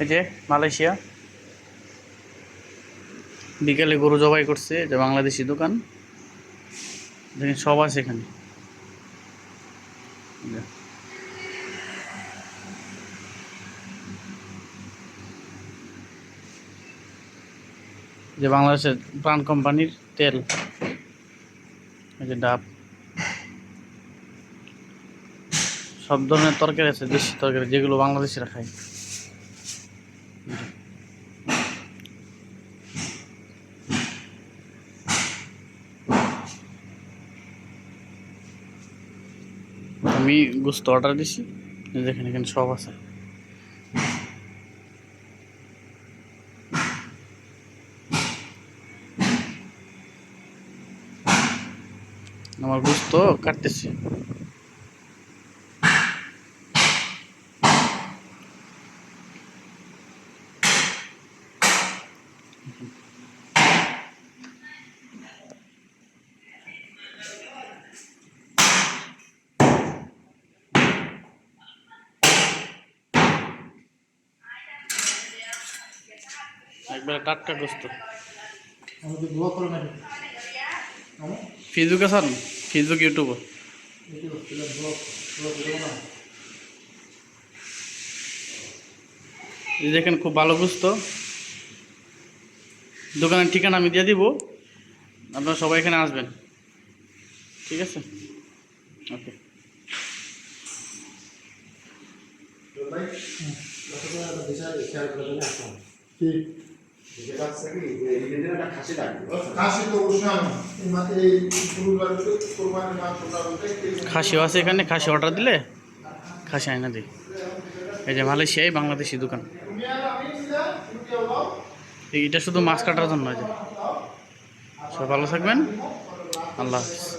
এই যে মালয়েশিয়া। বিকেলে গরু জবাই করছে যে বাংলাদেশি দোকান। দেখেন সব আছে এখানে। যে। বাংলাদেশের প্রাণ কোম্পানির তেল। এই যে ডাব। সব ধরনের তরকারি আছে, দেশি তরকারি, যেগুলো বাংলাদেশিরা খায়। আমি গোস্ত অর্ডার দিছি। দেখেন এখানে সব আছে। আমার গোস্ত কাটতেছি। একবারে টাটকা গোস্ত। আমাদের দোয়া করে না আমার ফেসবুক আছেন? Facebook YouTube? দেখেন খুব ভালো গোস্ত। দোকানের ঠিকানা আমি দিয়ে দিব। আপনারা সবাই এখানে আসবেন। ঠিক আছে? ওকে। কি এই গুরুবার কোরবানির মাংসটা বলতে খাসিও আছে এখানে? খাসি অর্ডার দিলে? খাসি আয়না দিই এই যে মালয়েশিয়ায় বাংলাদেশি দোকান। এইটা শুধু মাছ কাটার জন্য এই যে। সবাই ভালো থাকবেন। আল্লাহ হাফিজ।